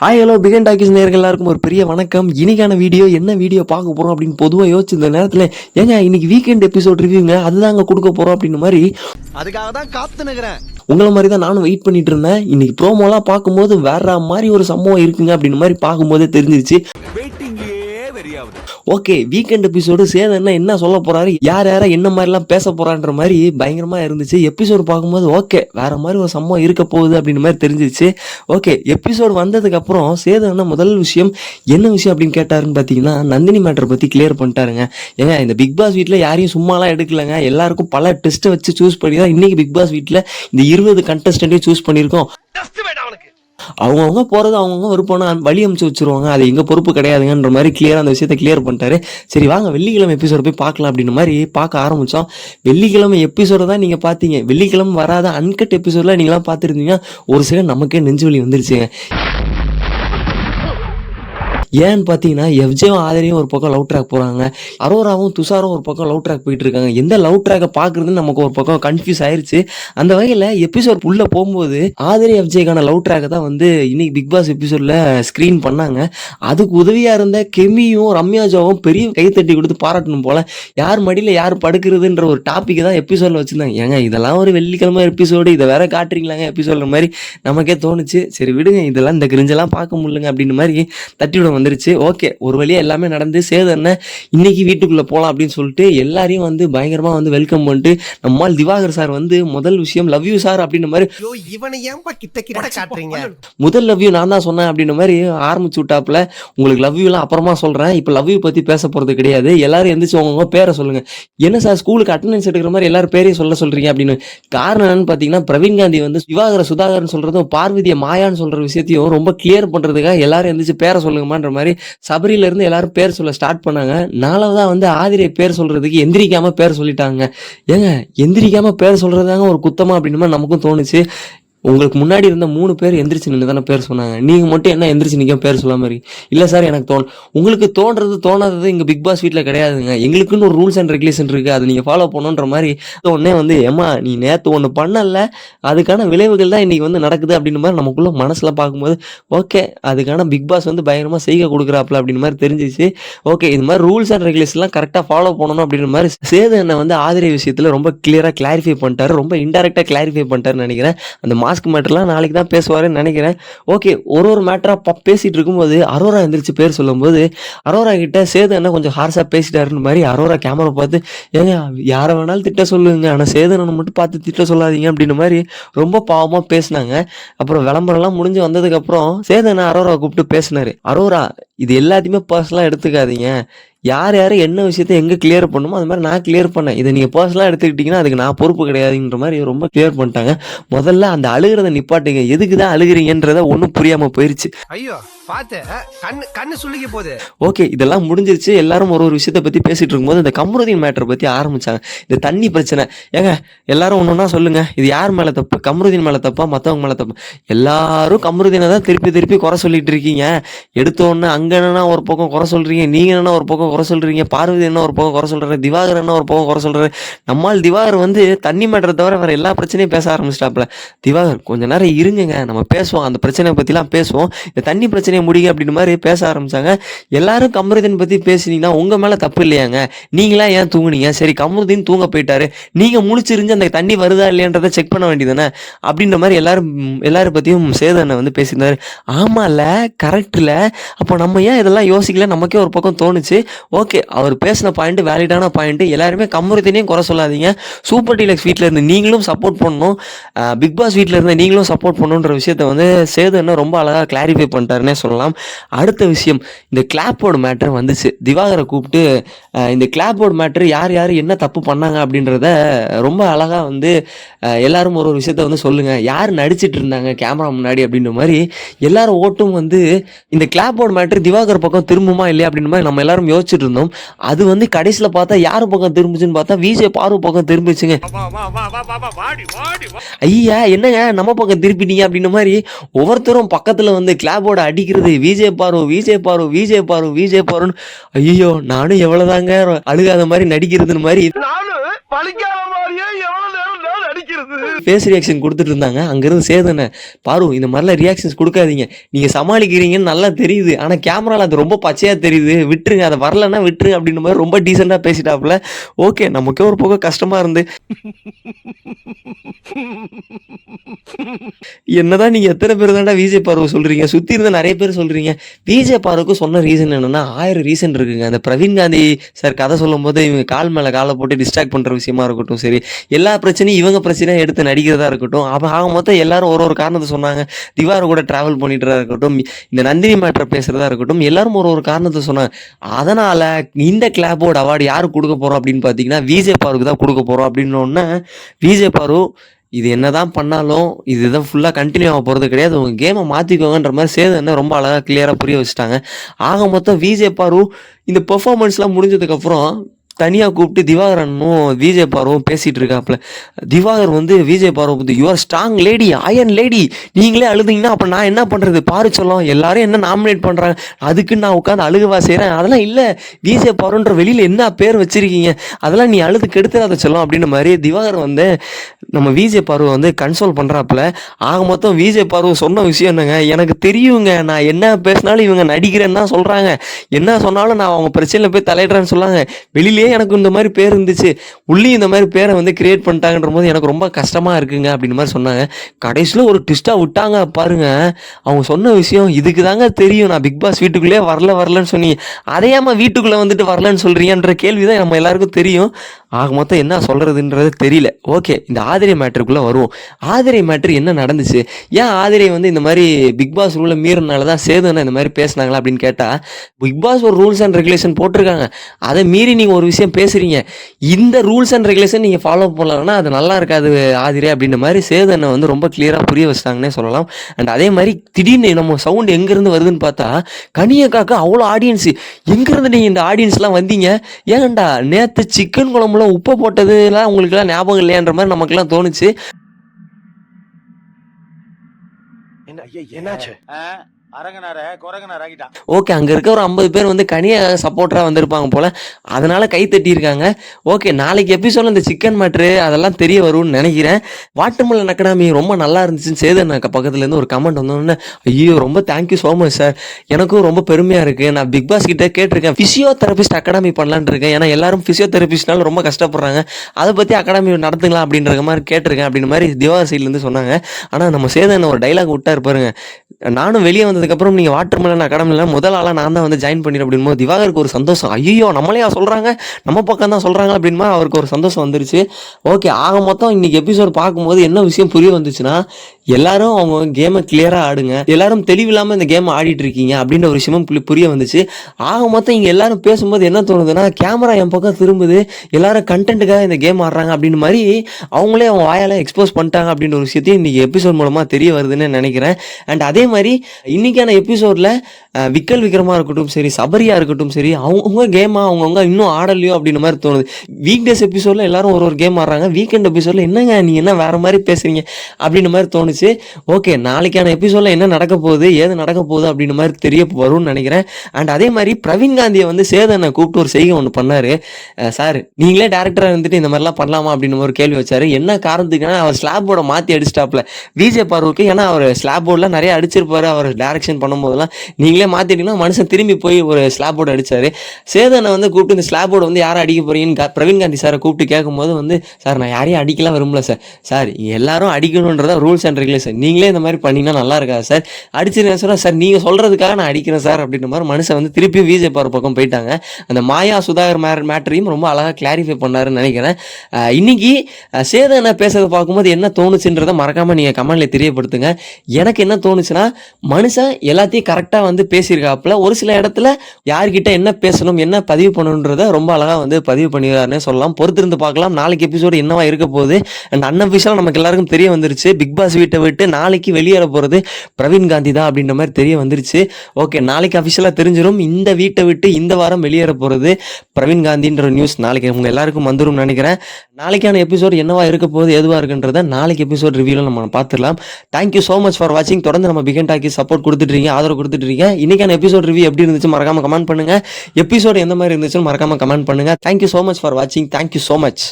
Hi hello begin talkies நேர்கள் எல்லாருக்கும் ஒரு பெரிய வணக்கம். இன்னைக்கான வீடியோ என்ன வீடியோ பார்க்க போறோம் அப்படின்னு பொதுவாக யோசிச்சு இந்த நேரத்தில் ஏங்க இன்னைக்கு வீக்கெண்ட் எபிசோட் ரிவ்யூங்க அதுதாங்க கொடுக்க போறோம் அப்படின்னு மாதிரி. அதுக்காக தான் காத்து நிக்கிறேன் உங்களை மாதிரி தான் நானும் வெயிட் பண்ணிட்டு இருந்தேன். இன்னைக்கு ப்ரோமோலாம் பார்க்கும்போது வேற மாதிரி ஒரு சம்பவம் இருக்குங்க அப்படின்னு மாதிரி பார்க்கும்போதே தெரிஞ்சிருச்சு. வெயிட்டிங்கே வெறியாவது ஓகே வீக்கெண்ட் எபிசோடு சேதன்னா என்ன சொல்ல போறாரு? யார் யாரா என்ன மாதிரிலாம் பேச போறான்ற மாதிரி பயங்கரமா இருந்துச்சு. எபிசோடு பார்க்கும்போது ஓகே வேற மாதிரி ஒரு சம்பவம் இருக்க போகுது அப்படின்னு மாதிரி தெரிஞ்சிச்சு ஓகே எபிசோடு வந்ததுக்கு அப்புறம் சேதன்னா முதல் விஷயம் என்ன விஷயம் அப்படின்னு கேட்டாருன்னு பார்த்தீங்கன்னா நந்தினி மேட்டர் பத்தி கிளியர் பண்ணிட்டாருங்க. ஏங்க இந்த பிக் பாஸ் வீட்டில் யாரையும் சும்மாலாம் எடுக்கலங்க. எல்லாருக்கும் பல டெஸ்ட்டை வச்சு சூஸ் பண்ணி தான் இன்னைக்கு பிக் பாஸ் வீட்டில் இந்த இருபது கண்டஸ்டன்ட்டையும் சூஸ் பண்ணியிருக்கோம். அவங்கவுங்க போறது அவங்கவுங்க விருப்பம்னா வழி அமுச்சு வச்சிருவாங்க. அது எங்கள் பொறுப்பு கிடையாதுங்கன்ற மாதிரி கிளியராக அந்த விஷயத்த கிளியர் பண்ணிட்டாரு. சரி வாங்க வெள்ளிக்கிழமை எபிசோட போய் பார்க்கலாம் அப்படின்னு மாதிரி பார்க்க ஆரம்பிச்சோம். வெள்ளிக்கிழமை எபிசோட தான் நீங்கள் பார்த்தீங்க. வெள்ளிக்கிழமை வராத அன்கட் எபிசோடில் நீங்களாம் பார்த்துருந்தீங்க ஒரு சில நமக்கே நெஞ்சு வலி வந்துருச்சுங்க. ஏன்னு பார்த்தீங்கன்னா எஃப்ஜேவும் ஆதரியும் ஒரு பக்கம் லவ் ட்ராக் போகிறாங்க அரோராவும் துஷாரும் ஒரு பக்கம் லவ் ட்ராக் போயிட்டு இருக்காங்க. எந்த லவ் ட்ராக்கை பார்க்குறதுன்னு நமக்கு ஒரு பக்கம் கன்ஃபியூஸ் ஆயிருச்சு. அந்த வகையில் எபிசோட் உள்ளே போகும்போது ஆதரி எஃப்ஜேக்கான லவ் ட்ராக்கை தான் வந்து இன்னைக்கு பிக் பாஸ் எபிசோடில் ஸ்க்ரீன் பண்ணாங்க. அதுக்கு உதவியாக இருந்த கெமியும் ரம்யாஜாவும் பெரிய கைத்தட்டி கொடுத்து பாராட்டணும் போல். யார் மடியில் யார் படுக்கிறதுன்ற ஒரு டாப்பிக்கை தான் எபிசோடில் வச்சுருந்தாங்க. ஏங்க இதெல்லாம் ஒரு வெள்ளிக்கிழமை எபிசோடு இதை வேற காட்டுறீங்களாங்க எபிசோட்ற மாதிரி நமக்கே தோணுச்சு. சரி விடுங்க இதெல்லாம் இந்த கிரிஞ்செல்லாம் பார்க்க முடியலங்க அப்படின்னு மாதிரி தட்டி விடுவாங்க வந்துருச்சு. ஓகே ஒரு வழியா எல்லாமே நடந்து சேதன்ன இன்னைக்கு வீட்டுக்குள்ள போலாம் அப்படின்னு சொல்லிட்டு எல்லாரையும் வந்து பயங்கரமா வந்து வெல்கம் பண்ணிட்டு நம்மால் திவாகர் சார் வந்து முதல் விஷயம் லவ் யூ சார் அப்படின்ற மாதிரி ஐயோ இவனை ஏன்பா கிட்ட கிட்ட காட்டுறீங்க? முதல் லவ் யூ நான் தான் சொன்னேன் அப்படின்ற மாதிரி ஆரம்பிச்சு விட்டாப்புல. உங்களுக்கு லவ் யூலாம் அப்புறமா சொல்றேன். இப்போ லவ் யூ பத்தி பேச போறது கிடையாது. எல்லாரும் எந்திரிச்சு உங்க பேரை சொல்லுங்க. என்ன சார் ஸ்கூலுக்கு அட்டண்டன்ஸ் எடுக்கிற மாதிரி எல்லாரும் பேரையும் சொல்ல சொல்றீங்க அப்படின்னு. காரணம் என்னன்னு பாத்தீங்கன்னா பிரவீன் காந்தி வந்து திவாகர சுதாகர்னு சொல்றதும் பார்வதிய மாயான்னு சொல்ற விஷயத்தையும் ரொம்ப கிளியர் பண்றதுக்காக எல்லாரும் எந்திரிச்சு பேரை சொல்லுங்கம்மான்ற மாதிரி சபரியில இருந்து எல்லாரும் பேர் சொல்ல ஸ்டார்ட் பண்ணாங்க. நாலாவதா வந்து ஆதிரை பேர் சொல்றதுக்கு எந்திரிக்காம பேர் சொல்லிட்டாங்க. ஏங்க எந்திரிக்காம பேர் சொல்றதாங்க ஒரு குத்தமா அப்படின்னு நமக்கும் தோணுச்சு. உங்களுக்கு முன்னாடி இருந்த மூணு பேர் எந்திரிச்சு நின்று தானே பேர் சொன்னாங்க. நீங்கள் மட்டும் என்ன எந்திரிச்சு நிற்க பேர் சொல்லாம மாதிரி இல்லை சார் எனக்கு தோணும் உங்களுக்கு தோன்றது தோணாதது இங்கே பிக் பாஸ் வீட்டில் கிடையாதுங்க. எங்களுக்குன்னு ஒரு ரூல்ஸ் அண்ட் ரெகுலேஷன் இருக்குது அது நீங்கள் ஃபாலோ பண்ணுன்ற மாதிரி உடனே வந்து ஏமா நீ நேற்று ஒன்று பண்ணல. அதுக்கான விளைவுகள் தான் இன்றைக்கி வந்து நடக்குது. அப்படின்ற மாதிரி நமக்குள்ள மனசில் பார்க்கும்போது ஓகே அதுக்கான பிக் பாஸ் வந்து பயங்கரமாக செய்க கொடுக்குறாப்புல. அப்படின்னு மாதிரி தெரிஞ்சிச்சு. ஓகே இது மாதிரி ரூல்ஸ் அண்ட் ரெகுலேஷன்லாம் கரெக்டாக ஃபாலோ பண்ணணும். அப்படின்ற மாதிரி சேது என்ன வந்து ஆதரவு விஷயத்தில் ரொம்ப கிளியராக கிளாரிஃபை பண்ணிட்டாரு. ரொம்ப இன்டெரக்டாக கிளாரிஃபை பண்ணிட்டாருன்னு நினைக்கிறேன். அந்த மாஸ்க் மேட்டர்லாம் நாளைக்கு தான் பேசுவாருன்னு நினைக்கிறேன். ஓகே ஒரு ஒரு மேட்டராக பேசிட்டு இருக்கும்போது அரோரா எந்திரிச்சு பேர் சொல்லும்போது அரோரா கிட்ட சேது அண்ணா கொஞ்சம் ஹார்ஸாக பேசிட்டாருன்னு மாதிரி அரோரா கேமரா பார்த்து ஏங்க யாரை வேணாலும் திட்ட சொல்லுங்க. ஆனால் சேதனனை மட்டும் பார்த்து திட்ட சொல்லாதீங்க. அப்படின்ற மாதிரி ரொம்ப பாவமாக பேசினாங்க. அப்புறம் விளம்பரம்லாம் முடிஞ்சு வந்ததுக்கப்புறம் சேதனை அரோரா கூப்பிட்டு பேசினாரு. அரோரா இது எல்லாத்தையுமே பர்சனலாக எடுத்துக்காதீங்க. யார் யார் என்ன விஷயத்த எங்கே கிளியர் பண்ணுமோ அது மாதிரி நான் கிளியர் பண்ணேன். இதை நீங்கள் பர்சனலாக எடுத்துக்கிட்டிங்கன்னா அதுக்கு நான் பொறுப்பு கிடையாதுன்ற மாதிரி ரொம்ப கிளியர் பண்ணிட்டாங்க. முதல்ல அந்த அழுகிறத நிப்பாட்டுங்க. எதுக்கு தான் அழுகிறீங்கன்றத ஒன்றும் புரியாமல் போயிருச்சு. ஐயோ. பாத்து கண்ணு கண்ணு சுள்ளிக்க போகுது. ஓகே இதெல்லாம் முடிஞ்சிருச்சு. எல்லாரும் ஒரு ஒரு விஷயத்தை பற்றி பேசிட்டு இருக்கும்போது இந்த கமருதீன் மேட்டரை பற்றி ஆரம்பிச்சாங்க. இந்த தண்ணி பிரச்சனை. ஏங்க எல்லாரும் ஒன்று ஒன்றா சொல்லுங்க. இது யார் மேலே தப்பு? கமருதீன் மேலே தப்பா? மற்றவங்க மேலே தப்பு? எல்லாரும் கமருதீனை தான் திருப்பி திருப்பி குறை சொல்லிட்டு இருக்கீங்க. எடுத்த உடனே அங்க என்னன்னா ஒரு பக்கம் குறை சொல்றீங்க நீங்க என்ன ஒரு பக்கம் குறை சொல்றீங்க பார்வதி என்ன ஒரு பக்கம் குறை சொல்றாரு திவாகர் என்ன ஒரு பக்கம் குறை சொல்றாரு. நம்மால் திவாகர் வந்து தண்ணி மேட்டரை தவிர வேற எல்லா பிரச்சனையும் பேச ஆரம்பிச்சிட்டாப்ல திவாகர் கொஞ்ச நேரம் இருங்க நம்ம பேசுவோம். அந்த பிரச்சனையை பத்திலாம் பேசுவோம். இந்த தண்ணி பிரச்சனை பிரச்சனையை முடிங்க அப்படின்னு மாதிரி பேச ஆரம்பிச்சாங்க. எல்லாரும் கமருதீன் பத்தி பேசினீங்கன்னா உங்க மேல தப்பு இல்லையாங்க? நீங்களா ஏன் தூங்குனீங்க? சரி கமருதீன் தூங்க போயிட்டாரு. நீங்க முழிச்சிருந்து அந்த தண்ணி வருதா இல்லையான்றதை செக் பண்ண வேண்டியதானே அப்படின்ற மாதிரி எல்லாரும் எல்லாரும் பத்தியும் சேதனை வந்து பேசியிருந்தாரு. ஆமால கரெக்ட்ல அப்போ நம்ம ஏன் இதெல்லாம் யோசிக்கல? நமக்கே ஒரு பக்கம் தோணுச்சு. ஓகே அவர் பேசின பாயிண்ட் வேலிடான பாயிண்ட் எல்லாருமே கமருதீனையும் குறை சொல்லாதீங்க. சூப்பர் டீலக்ஸ் வீட்டில் இருந்து நீங்களும் சப்போர்ட் பண்ணணும். பிக் பாஸ் வீட்டில் இருந்து நீங்களும் சப்போர்ட் பண்ணணுன்ற விஷயத்த வந்து சேதுன்னா ரொம்ப அழகாக கிளாரிஃபை பண்ணிட்டாருன்னே சொல்லலாம். அடுத்த விஷயம் இந்த கிளாப்போர்டு மேட்ரு வந்துச்சு. திவாகரை கூப்பிட்டு இந்த கிளாப்போர்டு மேட்ரு யார் யார் என்ன தப்பு பண்ணாங்க அப்படின்றத ரொம்ப அழகாக வந்து எல்லாரும் ஒரு ஒரு விஷயத்த வந்து சொல்லுங்கள் யார் நடிச்சிட்டு இருந்தாங்க கேமரா முன்னாடி அப்படின்ற மாதிரி எல்லாரும் ஓட்டும் வந்து இந்த கிளாப்போர்டு மேட்ரு திவாகர் பக்கம் திரும்புமா இல்லையா அப்படின்ற மாதிரி நம்ம எல்லாரும் யோசிச்சுட்டு இருந்தோம். அது வந்து கடைசியில் பார்த்தா யார் பக்கம் திரும்பிச்சுன்னு பார்த்தா விஜய் பாரு பக்கம் திரும்பிச்சுங்க. ஐயா என்னங்க நம்ம பக்கம் திருப்பிட்டீங்க அப்படின்ற மாதிரி ஒவ்வொருத்தரும் பக்கத்தில் வந்து கிளாபோர்டு அடிக்கிறது விஜய் பாரு விஜய் பாரு விஜய் பாரு விஜய் பாருன்னு. ஐயோ நானும் எவ்வளவுதாங்க அழுகாத மாதிரி நடிக்கிறதுன்னு மாதிரி நானும் பழிக்காத மாதிரியே எவ்வளவு நேரம் நான் நடிக்கிறேன் ஃபேஸ் ரியாக்ஷன் கொடுத்துட்டு இருந்தாங்க. அங்கிருந்து சேதனை பாரு இந்த மாதிரிலாம் ரியாக்ஷன்ஸ் கொடுக்காதீங்க. நீங்க சமாளிக்கிறீங்கன்னு நல்லா தெரியுது. ஆனா கேமரால அது ரொம்ப பச்சையா தெரியுது. விட்டுருங்க. அதை வரலன்னா விட்டுருங்க அப்படின்ற மாதிரி ரொம்ப டீசெண்டாக பேசிட்டாப்புல. ஓகே நமக்கே ஒரு பக்கம் கஷ்டமா இருந்து. என்னதான் நீங்க எத்தனை பேர் தான்டா விஜய் பார்வை சொல்றீங்க? சுத்தி இருந்த நிறைய பேர் சொல்றீங்க. விஜய் பார்வைக்கு சொன்ன ரீசன் என்னன்னா ஆயிரம் ரீசன் இருக்குங்க. அந்த பிரவீன் காந்தி சார் கதை சொல்லும் போது இவங்க கால் மேல காலை போட்டு டிஸ்ட்ராக்ட் பண்ற விஷயமா இருக்கட்டும் சரி. எல்லா பிரச்சனையும் இவங்க பிரச்சனை தான் எடுத்து நடிக்கிறதா இருக்கட்டும். அவன் ஆக மொத்தம் எல்லாரும் ஒரு ஒரு காரணத்தை சொன்னாங்க. திவார் கூட டிராவல் பண்ணிட்டுறதா இருக்கட்டும். இந்த நந்தினி மேட்டர் பேசுறதா இருக்கட்டும். எல்லாரும் ஒரு ஒரு காரணத்தை சொன்னாங்க. அதனால இந்த கிளாபோட அவார்டு யாருக்கு கொடுக்க போறோம் அப்படின்னு பார்த்தீங்கன்னா விஜே பாருக்கு தான் கொடுக்க போறோம் அப்படின்னோடனே விஜய் பாரு இது என்னதான் பண்ணாலும் இதுதான் ஃபுல்லாக கண்டினியூ ஆக போகிறது கிடையாது. உங்கள் கேமை மாற்றிக்கோங்கன்ற மாதிரி சேது என்ன ரொம்ப அழகாக கிளியராக புரிய வச்சுட்டாங்க. ஆக மொத்தம் விஜே பாரு இந்த பெர்ஃபார்மன்ஸ்லாம் முடிஞ்சதுக்கப்புறம் தனியாக கூப்பிட்டு திவாகரனும் விஜய் பார்வும் பேசிகிட்டு இருக்காப்புல திவாகர் வந்து விஜய் பார்வம் வந்து your strong lady iron lady நீங்களே அழுதீங்கன்னா அப்போ நான் என்ன பண்ணுறது பாரு சொல்லலாம் எல்லாரும் என்ன நாமினேட் பண்ணுறாங்க அதுக்கு நான் உட்காந்து அழுகவா செய்கிறேன் அதெல்லாம் இல்லை. விஜய் பார்வன்ற வெளியில் என்ன பேர் வச்சுருக்கீங்க? அதெல்லாம் நீ அழுது கெடுத்துடாத சொல்லலாம் அப்படின்ற மாதிரி திவாகர் வந்து நம்ம விஜய் பார்வை வந்து கன்சோல் பண்ணுறாப்புல ஆக மொத்தம் விஜய் பார்வை சொன்ன விஷயம் என்னங்க? எனக்கு தெரியுங்க. நான் என்ன பேசினாலும் இவங்க நடிக்கிறேன்னு தான் சொல்கிறாங்க என்ன சொன்னாலும் நான் அவங்க பிரச்சனையில் போய் தலையிடுறேன்னு சொல்லாங்க. ஏன் எனக்கு இந்த மாதிரி பேர் இருந்துச்சு. உள்ளே இந்த மாதிரி பேரை வந்து கிரியேட் பண்ணிட்டாங்கன்ற போது எனக்கு ரொம்ப கஷ்டமாக இருக்குங்க அப்படின்னு மாதிரி சொன்னாங்க. கடைசியில் ஒரு ட்விஸ்ட்டாக விட்டாங்க. பாருங்க அவங்க சொன்ன விஷயம் இதுக்கு தாங்க தெரியும். நான் பிக் பாஸ் வீட்டுக்குள்ளே வரல வரலன்னு சொன்னீங்க. அதையாம வீட்டுக்குள்ளே வந்துட்டு வரலன்னு சொல்கிறீங்கன்ற கேள்வி தான் நம்ம எல்லாருக்கும் தெரியும். ஆக மொத்தம் என்ன சொல்கிறதுன்றது தெரியல. ஓகே இந்த ஆதிரை மேட்ருக்குள்ளே வருவோம். ஆதிரை மேட்ரு என்ன நடந்துச்சு? ஏன் ஆதிரை வந்து இந்த மாதிரி பிக் பாஸ் ரூலை மீறினால தான் சேதுன்னு இந்த மாதிரி பேசுனாங்களா அப்படின்னு கேட்டால் பிக் பாஸ் ஒரு ரூல்ஸ் அண்ட் ரெகுலேஷன் போட்டிருக்காங்க. அதை மீறி நீங்கள் ஒரு விஷயம் பேசுகிறீங்க இந்த ரூல்ஸ் அண்ட் ரெகுலேஷன் நீங்கள் ஃபாலோ பண்ணலன்னா அது நல்லா இருக்காது ஆதிரே அப்படின்ற மாதிரி சேதனை வந்து ரொம்ப கிளியராக புரிய வச்சிட்டாங்கன்னே சொல்லலாம். அண்ட் அதே மாதிரி திடீர்னு நம்ம சவுண்ட் எங்கேருந்து வருதுன்னு பார்த்தா கனியக்காக்கு அவ்வளோ ஆடியன்ஸ் எங்கேருந்து நீங்கள் இந்த ஆடியன்ஸ்லாம் வந்தீங்க? ஏன்டா நேற்று சிக்கன் குழம்புல உப்பு போட்டதுலாம் உங்களுக்குலாம் ஞாபகம் இல்லையான்ற மாதிரி நமக்குலாம் தோணுச்சு. என்ன ஐயா, என்னாச்சு? ஓகே அங்கே இருக்க ஒரு ஐம்பது பேர் வந்து கனியாக சப்போர்ட்டராக வந்திருப்பாங்க போல். அதனால் கை தட்டியிருக்காங்க. ஓகே நாளைக்கு எபிசோட இந்த சிக்கன் மேட்ரு அதெல்லாம் தெரிய வரும்னு நினைக்கிறேன். வாட்டர்மெலன் அகாடமி ரொம்ப நல்லா இருந்துச்சுன்னு சேதன் பக்கத்துலேருந்து ஒரு கமெண்ட் வந்தோடனே ஐயோ ரொம்ப தேங்க்யூ ஸோ மச் சார் எனக்கும் ரொம்ப பெருமையாக இருக்குது நான் பிக் பாஸ் கிட்ட கேட்டிருக்கேன். ஃபிசியோதெரபிஸ்ட் அகாடமி பண்ணலான் இருக்கேன். ஏன்னா எல்லாரும் ஃபிசியோதெரபிஸ்ட்னால ரொம்ப கஷ்டப்படுறாங்க. அதை பற்றி அகாடமி நடத்துங்களா? அப்படின்ற மாதிரி கேட்டிருக்கேன். அப்படின்ற மாதிரி திவாகர் சைட்லேருந்து சொன்னாங்க. ஆனால் நம்ம சேதன் ஒரு டைலாக் விட்டா இருப்பாருங்க நானும் வெளியே வந்ததுக்கப்புறம் நீங்கள் வாட்டர் மெலன் அகாடமியில் முதல் ஆளாக நான் தான் வந்து ஜாயின் பண்ணிடுறேன் அப்படின்போது திவாகருக்கு ஒரு சந்தோஷம். ஐயோ நம்மளையா சொல்கிறாங்க நம்ம பக்கம் தான் சொல்கிறாங்க அப்படின்பா அவருக்கு ஒரு சந்தோஷம் வந்துருச்சு. ஓகே ஆக மொத்தம் இன்றைக்கி எபிசோட் பார்க்கும்போது என்ன விஷயம் புரிய வந்துச்சுன்னா எல்லாரும் அவங்க கேமை கிளியராக ஆடுங்க. எல்லாரும் தெளிவில்லாமல் இந்த கேமை ஆடிட்டு இருக்கீங்க அப்படின்ற ஒரு விஷயமும் புரிய வந்துச்சு. ஆக மொத்தம் இங்கே எல்லாரும் பேசும்போது என்ன தோணுதுன்னா கேமரா என் பக்கம் திரும்புது. எல்லாரும் கண்டென்ட்டுக்காக இந்த கேம் ஆடுறாங்க அப்படின்னு மாதிரி அவங்களே அவங்க வாயால் எக்ஸ்போஸ் பண்ணிட்டாங்க அப்படின்ற ஒரு விஷயத்தையும் இன்றைக்கி எபிசோட் மூலமாக தெரிய வருதுன்னு நினைக்கிறேன். அண்ட் அதே மாதிரி இன்னைக்கான எபிசோடில் விக்கல் விக்ரமா இருக்கட்டும் சரி சபரியா இருக்கட்டும் சரி அவங்கவுங்க கேமா அவங்கவுங்க இன்னும் ஆடலையோ அப்படின்ற மாதிரி தோணுது. வீக் டேஸ் எபிசோடில் எல்லாரும் ஒரு ஒரு கேம் ஆடுறாங்க. வீக்கெண்ட் எபிசோடில் என்னங்க நீங்கள் என்ன வேற மாதிரி பேசுறீங்க அப்படின்ற மாதிரி தோணுச்சு. ஓகே நாளைக்கான எபிசோடில் என்ன நடக்க போகுது ஏது நடக்க போகுது அப்படின்ற மாதிரி தெரிய வரும்னு நினைக்கிறேன். அண்ட் அதே மாதிரி பிரவீன் காந்தியை வந்து சேதனை கூப்பிட்டு ஒரு செய்கை ஒன்று பண்ணாரு. சார் நீங்களே டேரக்டராக இருந்துட்டு இந்த மாதிரிலாம் பண்ணலாமா அப்படின்னு ஒரு கேள்வி வச்சாரு. என்ன காரணத்துக்குன்னா அவர் ஸ்லாப் போர்டை மாற்றி அடிச்சிட்டாப்ல விஜய் பார்வுக்கு ஏன்னா அவர் ஸ்லாப் போர்டில் நிறைய அடிச்சிருப்பாரு அவர் டேரக்ஷன் பண்ணும்போதெல்லாம் நீங்களே மாற்றிட்டீங்கன்னா மனுஷன் திரும்பி போய் ஒரு ஸ்லாப் போர்டு சேதனை வந்து கூப்பிட்டு இந்த ஸ்லாப் போர்டு வந்து யாரை அடிக்க போறீங்கன்னு பிரவீன் காந்தி சாரை கூப்பிட்டு கேட்கும்போது வந்து சார் நான் யாரையும் அடிக்கலாம் விரும்பல சார். சார் எல்லாரும் அடிக்கணுன்றதா ரூல்ஸ் அண்ட் ரெகுலேஷன் நீங்களே இந்த மாதிரி பண்ணிங்கன்னா நல்லா இருக்காது சார். அடிச்சிருக்கேன் சார். சார் நீங்கள் சொல்கிறதுக்காக நான் அடிக்கிறேன் சார் அப்படின்ற மாதிரி மனுஷன் வந்து திருப்பி விஜய் பாரு பக்கம் போயிட்டாங்க. அந்த மாயா சுதாகர் மே மேட்டரையும் ரொம்ப அழகாக கிளாரிஃபை பண்ணாருன்னு நினைக்கிறேன். இன்னைக்கு சேதனை பேசுறதை பார்க்கும்போது என்ன தோணுச்சுன்றதை மறக்காமல் நீங்கள் கமெண்ட்ல தெரியப்படுத்துங்க. எனக்கு என்ன தோணுச்சுன்னா மனுஷன் எல்லாத்தையும் கரெக்டாக வந்து பேசியிருக்காப்புல. ஒரு சில இடத்துல யார்கிட்ட என்ன பேசணும் என்ன பதிவு பண்ணணுன்றத ரொம்ப அழகாக வந்து பதிவு பண்ணிடுறாருன்னு சொல்லலாம். பொறுத்திருந்து பார்க்கலாம். நாளைக்கு எபிசோடு என்னவா இருக்க போகுது? அண்ட் அன்அஃபிஷியலாக நமக்கு எல்லாருக்கும் தெரிய வந்துருச்சு. பிக் பாஸ் வீட்டை விட்டு நாளைக்கு வெளியேற போகிறது பிரவீன் காந்தி தான் அப்படின்ற மாதிரி தெரிய வந்துருச்சு. ஓகே நாளைக்கு அஃபிஷியலாக தெரிஞ்சிடும் இந்த வீட்டை விட்டு இந்த வாரம் வெளியேற போகிறது பிரவீன் காந்தின்ற நியூஸ் நாளைக்கு உங்கள் எல்லாருக்கும் வந்துடும் நினைக்கிறேன். நாளைக்கான எபிசோடு என்னவா இருக்க போகுது எதுவாக இருக்குன்றத நாளைக்கு எபிசோட் ரிவியூவில் நம்ம பார்த்துடலாம். தேங்க்யூ ஸோ மச் ஃபார் வாட்சிங் தொடர்ந்து நம்ம பிகன் டாக்கி சப்போர்ட் கொடுத்துட்ருக்கீங்க ஆதரவு கொடுத்துட்ருக்கீங்க இன்றைக்கான எபிசோட் ரிவ்யூ எப்படி இருந்துச்சு மறக்காம கமெண்ட் பண்ணுங்க. எபிசோட் எந்த மாதிரி இருந்துச்சுன்னு மறக்காம கமெண்ட் பண்ணுங்க. Thank you so much for வாட்சிங் தேங்க்யூ ஸோ மச்